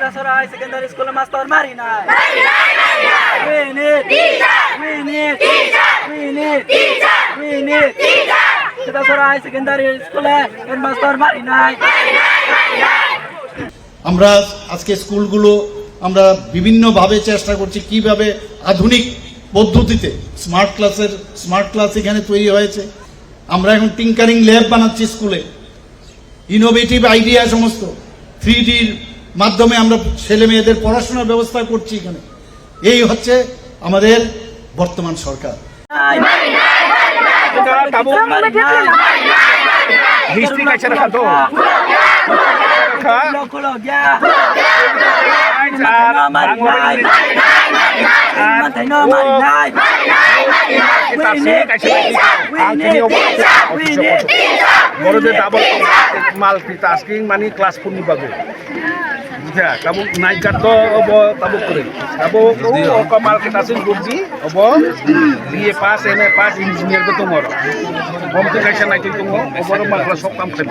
Sedasarai Secondary School Master Marina. We need We need We need We need Sedasarai Secondary School Master Marina. আমরা আজকে স্কুলগুলো আমরা বিভিন্নভাবে চেষ্টা করছি কীভাবে আধুনিক পদ্ধতিতে স্মার্ট ক্লাসের স্মার্ট ক্লাস এখানে তৈরি হয়েছে। আমরা এখন টিঙ্কারিং ল্যাব বানাচ্ছি স্কুলে। ইনোভেটিভ আইডিয়া সমস্ত। থ্রি ডির মাধ্যমে আমরা ছেলে মেয়েদের পড়াশোনার ব্যবস্থা করছি এখানে। এই হচ্ছে আমাদের বর্তমান সরকার। মানে ক্লাস পূর্ণিবাগে বুঝা তাবো নাইকার তো অব তাবো করে। তাবো অক মাল্টিটাস্কিং বুঝছি of BA pass M A pass engineer তো তোমার কম তো কাইসা নাই কিন্তু অবর মাকলা সব কাম খাইব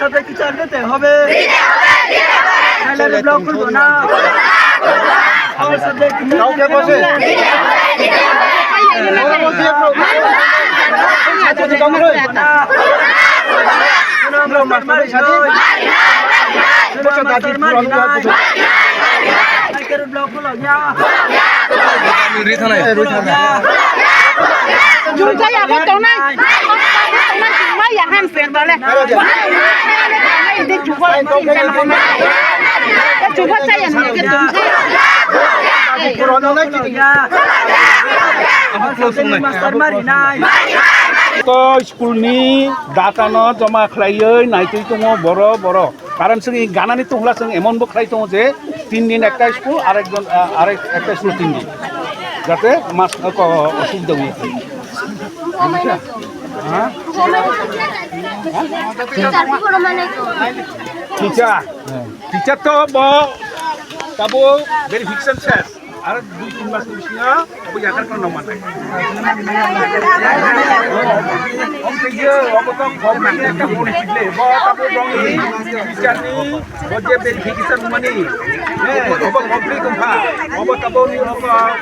সাথে কি চাল দিতে হবে ব্লক করব না কাউকে বসে আমরা মাস্টারের সাথে dùng cái nhà bắt đầu này mấy nhà ham phiền vào này đi chủ qua đi ra mà này chủ qua xây nhà này cái tụng xây স্কুলনি দাতান জমা খাইয়ে নাইতই তোম বড় বড় কারণ সঙ্গে গানা নৃত্য হলার সঙ্গে এমন বকরাইতাম যে তিন দিন একটা স্কুল, আরেকজন আরেক, একটা স্কুল তিন দিন, যাতে মাছ অসুবিধা হয়ে থাকে হ্যাঁ? টিচার টিচার তো বেরিফিকেশন শেষ। আর দুই তিন মাস বিসিয়া ওই জায়গার কোনো নমান নাই Ông kia ông có có mặt cái cái bộ này lệ bo ta bộ rong